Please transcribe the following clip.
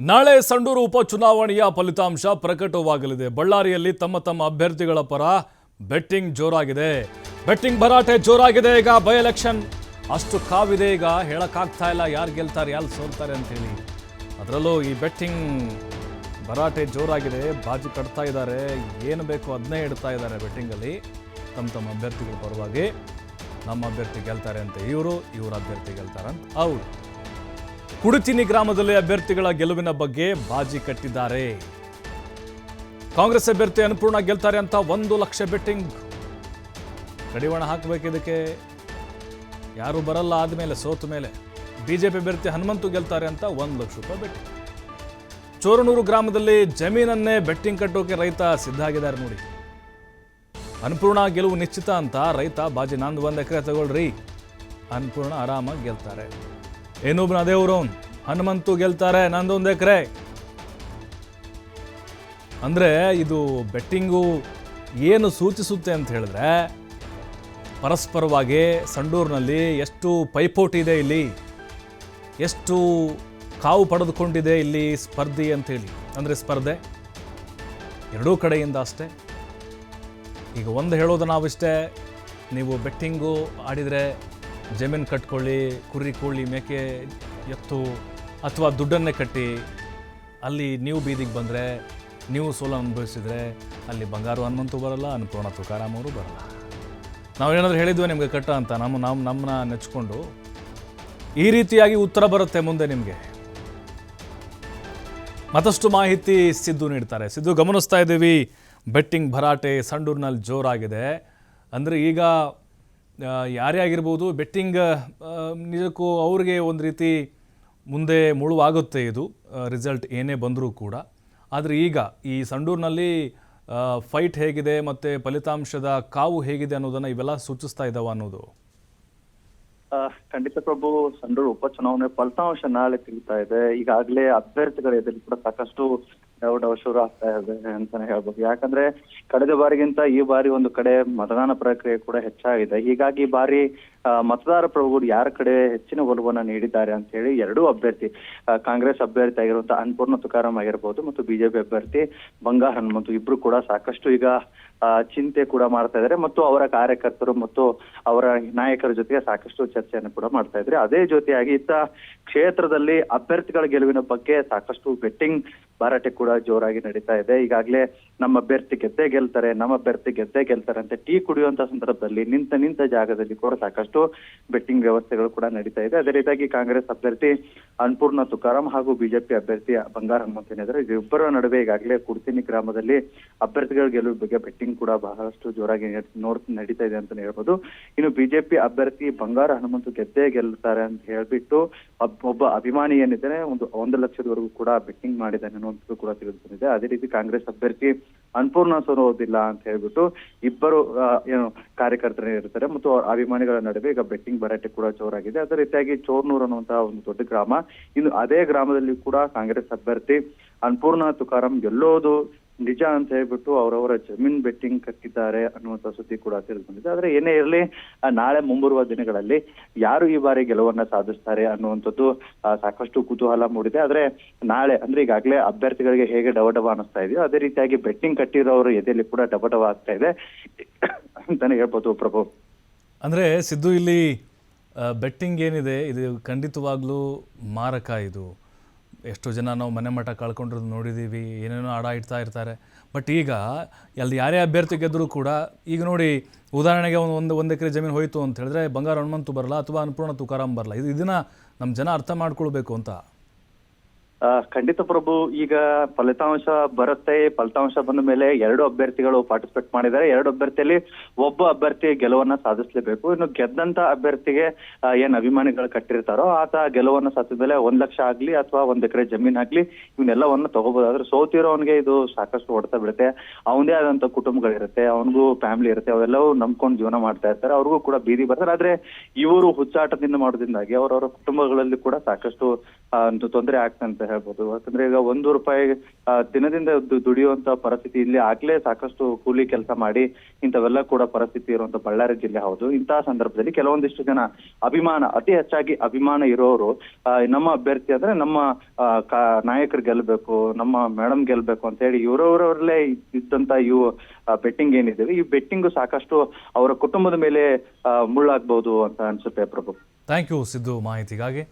ನಾಳೆ ಸಂಡೂರು ಉಪಚುನಾವಣೆಯ ಫಲಿತಾಂಶ ಪ್ರಕಟವಾಗಲಿದೆ. ಬಳ್ಳಾರಿಯಲ್ಲಿ ತಮ್ಮ ತಮ್ಮ ಅಭ್ಯರ್ಥಿಗಳ ಪರ ಬೆಟ್ಟಿಂಗ್ ಜೋರಾಗಿದೆ. ಬೆಟ್ಟಿಂಗ್ ಭರಾಟೆ ಜೋರಾಗಿದೆ. ಈಗ ಬೈ ಎಲೆಕ್ಷನ್ ಅಷ್ಟು ಕಾವಿದೆ ಈಗ. ಹೇಳಕ್ಕಾಗ್ತಾ ಇಲ್ಲ. ಯಾರು ಗೆಲ್ತಾರೆ, ಯಾರು ಸೋಲ್ತಾರೆ ಅಂತೇಳಿ. ಅದರಲ್ಲೂ ಈ ಬೆಟ್ಟಿಂಗ್ ಭರಾಟೆ ಜೋರಾಗಿದೆ. ಬಾಜಿ ಕಟ್ತಾ ಇದ್ದಾರೆ. ಏನು ಬೇಕು ಅದನ್ನೇ ಇಡ್ತಾ ಇದ್ದಾರೆ ಬೆಟ್ಟಿಂಗಲ್ಲಿ ತಮ್ಮ ತಮ್ಮ ಅಭ್ಯರ್ಥಿಗಳ ಪರವಾಗಿ ನಮ್ಮ ಅಭ್ಯರ್ಥಿ ಗೆಲ್ತಾರೆ ಅಂತ ಇವರು, ಇವರ ಅಭ್ಯರ್ಥಿ ಗೆಲ್ತಾರೆ ಅಂತ ಅವರು. ಕುಡುತಿನಿ ಗ್ರಾಮದಲ್ಲಿ ಅಭ್ಯರ್ಥಿಗಳ ಗೆಲುವಿನ ಬಗ್ಗೆ ಬಾಜಿ ಕಟ್ಟಿದ್ದಾರೆ. ಕಾಂಗ್ರೆಸ್ ಅಭ್ಯರ್ಥಿ ಅನ್ನಪೂರ್ಣ ಗೆಲ್ತಾರೆ ಅಂತ ಒಂದು ಲಕ್ಷ ಬೆಟ್ಟಿಂಗ್ ಕಡಿವಾಣ ಹಾಕಬೇಕು ಇದಕ್ಕೆ. ಯಾರು ಬರಲ್ಲ ಆದಮೇಲೆ, ಸೋತ ಮೇಲೆ. ಬಿಜೆಪಿ ಅಭ್ಯರ್ಥಿ ಹನುಮಂತು ಗೆಲ್ತಾರೆ ಅಂತ ಒಂದು ಲಕ್ಷ ರೂಪಾಯಿ ಬೆಟ್ಟಿಂಗ್ ಚೋರನೂರು ಗ್ರಾಮದಲ್ಲಿ ಜಮೀನನ್ನೇ ಬೆಟ್ಟಿಂಗ್ ಕಟ್ಟೋಕೆ ರೈತ ಸಿದ್ಧ ಆಗಿದ್ದಾರೆ ನೋಡಿ. ಅನ್ನಪೂರ್ಣ ಗೆಲುವು ನಿಶ್ಚಿತ ಅಂತ ರೈತ ಬಾಜಿ ನಂದು ಒಂದು ಎಕರೆ ತಗೊಳ್ರಿ. ಅನ್ನಪೂರ್ಣ ಆರಾಮಾಗಿ ಗೆಲ್ತಾರೆ. ಏನೊಬ್ಬನ ಅವನು ಹನುಮಂತು ಗೆಲ್ತಾರೆ, ನಂದೊಂದು ಎಕರೆ. ಅಂದರೆ ಇದು ಬೆಟ್ಟಿಂಗು ಏನು ಸೂಚಿಸುತ್ತೆ ಅಂತ ಹೇಳಿದ್ರೆ, ಪರಸ್ಪರವಾಗಿ ಸಂಡೂರಿನಲ್ಲಿ ಎಷ್ಟು ಪೈಪೋಟಿ ಇದೆ ಇಲ್ಲಿ? ಎಷ್ಟು ಕಾವು ಪಡೆದುಕೊಂಡಿದೆ ಇಲ್ಲಿ ಸ್ಪರ್ಧಿ ಅಂತೇಳಿ ಅಂದರೆ ಸ್ಪರ್ಧೆ? ಎರಡೂ ಕಡೆಯಿಂದ ಅಷ್ಟೇ. ಈಗ ಒಂದು ಹೇಳೋದು ನಾವಿಷ್ಟೇ, ನೀವು ಬೆಟ್ಟಿಂಗು ಆಡಿದರೆ ಜಮೀನು ಕಟ್ಕೊಳ್ಳಿ, ಕುರಿ ಕೋಳಿ ಮೇಕೆ ಎತ್ತು ಅಥವಾ ದುಡ್ಡನ್ನೇ ಕಟ್ಟಿ ಅಲ್ಲಿ ನೀವು ಬೀದಿಗೆ ಬಂದರೆ, ನೀವು ಸೋಲು ಅನುಭವಿಸಿದರೆ ಅಲ್ಲಿ ಬಂಗಾರು ಹನುಮಂತು ಬರಲ್ಲ ಅನ್ನಪೂರ್ಣ ತುಕಾರಾಮ್ ಅವರು ಬರಲ್ಲ. ಏನಾದರೂ ಹೇಳಿದ್ವಿ ನಿಮಗೆ ಕಟ್ಟ ಅಂತ, ನಮ್ಮ ನಮ್ಮ ನಮ್ಮನ್ನ ನೆಚ್ಕೊಂಡು ಈ ರೀತಿಯಾಗಿ ಉತ್ತರ ಬರುತ್ತೆ ಮುಂದೆ ನಿಮಗೆ. ಮತ್ತಷ್ಟು ಮಾಹಿತಿ ಸಿದ್ದು ನೀಡ್ತಾರೆ. ಸಿದ್ದು ಗಮನಿಸ್ತಾ ಇದ್ದೀವಿ. ಬೆಟ್ಟಿಂಗ್ ಭರಾಟೆ ಸಂಡೂರಿನಲ್ಲಿ ಜೋರಾಗಿದೆ. ಅಂದರೆ ಈಗ ಯಾರೇ ಆಗಿರ್ಬೋದು ಬೆಟ್ಟಿಂಗ್ ನಿಜಕ್ಕೂ ಅವ್ರಿಗೆ ಒಂದು ರೀತಿ ಮುಂದೆ ಮುಳುವಾಗುತ್ತೆ ಇದು. ರಿಸಲ್ಟ್ ಏನೇ ಬಂದರೂ ಕೂಡ. ಆದರೆ ಈಗ ಈ ಸಂಡೂರಿನಲ್ಲಿ ಫೈಟ್ ಹೇಗಿದೆ ಮತ್ತು ಫಲಿತಾಂಶದ ಕಾವು ಹೇಗಿದೆ ಅನ್ನೋದನ್ನು ಇವೆಲ್ಲ ಸೂಚಿಸ್ತಾ ಇದ್ದಾವೆ ಅನ್ನೋದು. ಖಂಡಿತ ಪ್ರಭು, ಸಂಡೂರು ಉಪಚುನಾವಣೆ ಫಲಿತಾಂಶ ನಾಳೆ ತಿಳಿತಾ ಇದೆ. ಈಗಾಗಲೇ ಅಭ್ಯರ್ಥಿಗಳ ಎದುರು ಕೂಡ ಸಾಕಷ್ಟು ಡೌಟ್ ಶುರು ಆಗ್ತಾ ಇದೆ ಅಂತಾನೆ ಹೇಳ್ಬೋದು. ಯಾಕಂದ್ರೆ ಕಳೆದ ಬಾರಿಗಿಂತ ಈ ಬಾರಿ ಒಂದು ಕಡೆ ಮತದಾನ ಪ್ರಕ್ರಿಯೆ ಕೂಡ ಹೆಚ್ಚಾಗಿದೆ. ಹೀಗಾಗಿ ಈ ಬಾರಿ ಮತದಾರ ಪ್ರಭುಗಳು ಯಾರ ಕಡೆ ಹೆಚ್ಚಿನ ಒಲವನ್ನ ನೀಡಿದ್ದಾರೆ ಅಂತ ಹೇಳಿ ಎರಡೂ ಅಭ್ಯರ್ಥಿ ಕಾಂಗ್ರೆಸ್ ಅಭ್ಯರ್ಥಿ ಆಗಿರುವಂತಹ ಅನ್ಪೂರ್ಣ ತುಕಾರಾಮ್ ಆಗಿರ್ಬೋದು ಮತ್ತು ಬಿಜೆಪಿ ಅಭ್ಯರ್ಥಿ ಬಂಗಾರ ಹನುಮಂತು ಇಬ್ರು ಕೂಡ ಸಾಕಷ್ಟು ಈಗ ಚಿಂತೆ ಕೂಡ ಮಾಡ್ತಾ ಇದ್ದಾರೆ ಮತ್ತು ಅವರ ಕಾರ್ಯಕರ್ತರು ಮತ್ತು ಅವರ ನಾಯಕರ ಜೊತೆಗೆ ಸಾಕಷ್ಟು ಚರ್ಚೆಯನ್ನು ಕೂಡ ಮಾಡ್ತಾ ಇದ್ದಾರೆ. ಅದೇ ಜೊತೆಯಾಗಿ ಇತ್ತ ಕ್ಷೇತ್ರದಲ್ಲಿ ಅಭ್ಯರ್ಥಿಗಳ ಗೆಲುವಿನ ಬಗ್ಗೆ ಸಾಕಷ್ಟು ಬೆಟ್ಟಿಂಗ್ ಭರಾಟೆ ಕೂಡ ಜೋರಾಗಿ ನಡೀತಾ ಇದೆ. ಈಗಾಗಲೇ ನಮ್ಮ ಅಭ್ಯರ್ಥಿ ಗೆದ್ದೇ ಗೆಲ್ತಾರೆ, ನಮ್ಮ ಅಭ್ಯರ್ಥಿ ಗೆದ್ದೇ ಗೆಲ್ತಾರೆ ಅಂತ ಟೀ ಕುಡಿಯುವಂತ ಸಂದರ್ಭದಲ್ಲಿ ನಿಂತ ನಿಂತ ಜಾಗದಲ್ಲಿ ಕೂಡ ಸಾಕಷ್ಟು ಬೆಟ್ಟಿಂಗ್ ವ್ಯವಸ್ಥೆಗಳು ಕೂಡ ನಡೀತಾ ಇದೆ. ಅದೇ ರೀತಿಯಾಗಿ ಕಾಂಗ್ರೆಸ್ ಅಭ್ಯರ್ಥಿ ಅನ್ಪೂರ್ಣ ತುಕಾರಾಂ ಹಾಗೂ ಬಿಜೆಪಿ ಅಭ್ಯರ್ಥಿ ಬಂಗಾರ ಹನುಮಂತನಿದ್ದಾರೆ ಇಬ್ಬರ ನಡುವೆ ಈಗಾಗಲೇ ಕುಡ್ತಿನಿ ಗ್ರಾಮದಲ್ಲಿ ಅಭ್ಯರ್ಥಿಗಳ ಗೆಲುವು ಬಗ್ಗೆ ಬೆಟ್ಟಿಂಗ್ ಕೂಡ ಬಹಳಷ್ಟು ಜೋರಾಗಿ ನಡ್- ನೋಡ್, ನಡೀತಾ ಇದೆ ಅಂತಾನೆ ಹೇಳ್ಬೋದು. ಇನ್ನು ಬಿಜೆಪಿ ಅಭ್ಯರ್ಥಿ ಬಂಗಾರ ಹನುಮಂತು ಗೆದ್ದೇ ಗೆಲ್ತಾರೆ ಅಂತ ಹೇಳ್ಬಿಟ್ಟು ಒಬ್ಬ ಅಭಿಮಾನಿ ಏನಿದ್ರೆ ಒಂದು ಒಂದು ಲಕ್ಷದವರೆಗೂ ಕೂಡ ಬೆಟ್ಟಿಂಗ್ ಮಾಡಿದ್ದಾನೆ ಅನ್ನುವಂಥದ್ದು ಕೂಡ ತಿಳಿದು ಬಂದಿದೆ. ಅದೇ ರೀತಿ ಕಾಂಗ್ರೆಸ್ ಅಭ್ಯರ್ಥಿ ಅನ್ಪೂರ್ಣ ಸೋಲೋದಿಲ್ಲ ಅಂತ ಹೇಳ್ಬಿಟ್ಟು ಇಬ್ಬರು ಏನು ಕಾರ್ಯಕರ್ತರು ಇರ್ತಾರೆ. ಮತ್ತು ಅಭಿಮಾನಿಗಳ ನಡುವೆ ಈಗ ಬೆಟ್ಟಿಂಗ್ ಭರಾಟೆ ಕೂಡ ಜೋರಾಗಿದೆ. ಅದೇ ರೀತಿಯಾಗಿ ಚೋರ್ನೂರ್ ಅನ್ನುವಂತಹ ಒಂದು ದೊಡ್ಡ ಗ್ರಾಮ. ಇನ್ನು ಅದೇ ಗ್ರಾಮದಲ್ಲಿ ಕೂಡ ಕಾಂಗ್ರೆಸ್ ಅಭ್ಯರ್ಥಿ ಅನ್ಪೂರ್ಣ ತುಕಾರಂ ಗೆಲ್ಲೋದು ನಿಜ ಅಂತ ಹೇಳ್ಬಿಟ್ಟು ಅವರವರ ಜಮೀನ್ ಬೆಟ್ಟಿಂಗ್ ಕಟ್ಟಿದ್ದಾರೆ ಅನ್ನುವಂತ ಸುದ್ದಿ ಕೂಡ ತಿಳಿದು ಬಂದಿದೆ ಆದ್ರೆ ಏನೇ ಇರಲಿ ನಾಳೆ ಮುಂಬರುವ ದಿನಗಳಲ್ಲಿ ಯಾರು ಈ ಬಾರಿ ಗೆಲುವನ್ನ ಸಾಧಿಸ್ತಾರೆ ಅನ್ನುವಂಥದ್ದು ಸಾಕಷ್ಟು ಕುತೂಹಲ ಮೂಡಿದೆ. ಆದ್ರೆ ನಾಳೆ, ಅಂದ್ರೆ ಈಗಾಗಲೇ ಅಭ್ಯರ್ಥಿಗಳಿಗೆ ಹೇಗೆ ಡಬಡಬ ಅನಿಸ್ತಾ ಇದೆಯೋ, ಅದೇ ರೀತಿಯಾಗಿ ಬೆಟ್ಟಿಂಗ್ ಕಟ್ಟಿರೋರು ಎದೆಯಲ್ಲಿ ಕೂಡ ಡಬಡಬ ಆಗ್ತಾ ಇದೆ ಅಂತಾನೆ ಹೇಳ್ಬೋದು ಪ್ರಭು. ಅಂದ್ರೆ ಸಿದ್ದು ಇಲ್ಲಿ ಬೆಟ್ಟಿಂಗ್ ಏನಿದೆ, ಇದು ಖಂಡಿತವಾಗ್ಲೂ ಮಾರಕ ಇದು. ಎಷ್ಟೋ ಜನ ನಾವು ಮನೆ ಮಠ ಕಳ್ಕೊಂಡಿರೋದು ನೋಡಿದ್ದೀವಿ, ಏನೇನೋ ಆಡ ಇಡ್ತಾ ಇರ್ತಾರೆ. ಬಟ್ ಈಗ ಅಲ್ಲಿ ಯಾರೇ ಅಭ್ಯರ್ಥಿ ಗೆದ್ದರೂ ಕೂಡ, ಈಗ ನೋಡಿ ಉದಾಹರಣೆಗೆ ಒಂದು ಒಂದು ಒಂದು ಎಕರೆ ಜಮೀನು ಹೋಯಿತು ಅಂತ ಹೇಳಿದ್ರೆ ಬಂಗಾರ ಹನುಮಂತು ಬರಲ್ಲ ಅಥವಾ ಅನ್ನಪೂರ್ಣ ತುಕಾರಾಮ್ ಬರಲ್ಲ ಇದು, ಇದನ್ನು ನಮ್ಮ ಜನ ಅರ್ಥ ಮಾಡ್ಕೊಳ್ಬೇಕು ಅಂತ. ಖಂಡಿತ ಪ್ರಭು, ಈಗ ಫಲಿತಾಂಶ ಬರುತ್ತೆ. ಫಲಿತಾಂಶ ಬಂದ ಮೇಲೆ ಎರಡು ಅಭ್ಯರ್ಥಿಗಳು ಪಾರ್ಟಿಸಿಪೇಟ್ ಮಾಡಿದ್ದಾರೆ. ಎರಡು ಅಭ್ಯರ್ಥಿಯಲ್ಲಿ ಒಬ್ಬ ಅಭ್ಯರ್ಥಿ ಗೆಲುವನ್ನ ಸಾಧಿಸಲೇಬೇಕು. ಇನ್ನು ಗೆದ್ದಂತ ಅಭ್ಯರ್ಥಿಗೆ ಏನ್ ಅಭಿಮಾನಿಗಳು ಕಟ್ಟಿರ್ತಾರೋ ಆತ ಗೆಲುವನ್ನ ಸಾಧಿಸಿದ ಮೇಲೆ ಒಂದ್ ಲಕ್ಷ ಆಗ್ಲಿ ಅಥವಾ ಒಂದ್ ಎಕರೆ ಜಮೀನ್ ಆಗ್ಲಿ ಇವನ್ನೆಲ್ಲವನ್ನ ತಗೋಬಹುದು ಆದ್ರೆ ಸೋತಿರೋನ್ಗೆ ಇದು ಸಾಕಷ್ಟು ಹೊಡೆತ ಬಿಡುತ್ತೆ. ಅವನದೇ ಆದಂತ ಕುಟುಂಬಗಳಿರುತ್ತೆ. ಅವನಿಗೂ ಫ್ಯಾಮಿಲಿ ಇರುತ್ತೆ. ಅವೆಲ್ಲವೂ ನಂಬ್ಕೊಂಡು ಜೀವನ ಮಾಡ್ತಾ ಇರ್ತಾರೆ. ಅವ್ರಿಗೂ ಕೂಡ ಬೀದಿ ಬರ್ತಾರೆ ಆದ್ರೆ ಇವರು ಹುಚ್ಚಾಟದಿಂದ ಮಾಡೋದ್ರಿಂದಾಗಿ ಅವರವರ ಕುಟುಂಬಗಳಲ್ಲಿ ಕೂಡ ಸಾಕಷ್ಟು ತೊಂದರೆ ಆಗ್ತಂತ. ಹೇಳ್ಬೋದು. ಯಾಕಂದ್ರೆ ಈಗ ಒಂದು ರೂಪಾಯಿ ದಿನದಿಂದ ದುಡಿಯುವಂತ ಪರಿಸ್ಥಿತಿ ಇಲ್ಲಿ ಆಗ್ಲೇ ಸಾಕಷ್ಟು ಕೂಲಿ ಕೆಲಸ ಮಾಡಿ ಇಂಥವೆಲ್ಲ ಕೂಡ ಪರಿಸ್ಥಿತಿ ಇರುವಂತ ಬಳ್ಳಾರಿ ಜಿಲ್ಲೆ ಹೌದು. ಇಂತಹ ಸಂದರ್ಭದಲ್ಲಿ ಕೆಲವೊಂದಿಷ್ಟು ಜನ ಅಭಿಮಾನ, ಅತಿ ಹೆಚ್ಚಾಗಿ ಅಭಿಮಾನ ಇರೋರು ನಮ್ಮ ಅಭ್ಯರ್ಥಿ ಅಂದ್ರೆ ನಮ್ಮ ನಾಯಕರು ಗೆಲ್ಬೇಕು, ನಮ್ಮ ಮೇಡಮ್ ಗೆಲ್ಬೇಕು ಅಂತ ಹೇಳಿ ಇವರವರಲ್ಲೇ ಇದ್ದಂತ ಇವು ಬೆಟ್ಟಿಂಗ್ ಏನಿದೆ. ಈ ಬೆಟ್ಟಿಂಗ್ ಸಾಕಷ್ಟು ಅವರ ಕುಟುಂಬದ ಮೇಲೆ ಮುಳ್ಳಾಗ್ಬಹುದು ಅಂತ ಅನ್ಸುತ್ತೆ ಪ್ರಭು. ಥ್ಯಾಂಕ್ ಯು ಸಿದ್ದು ಮಾಹಿತಿಗಾಗಿ.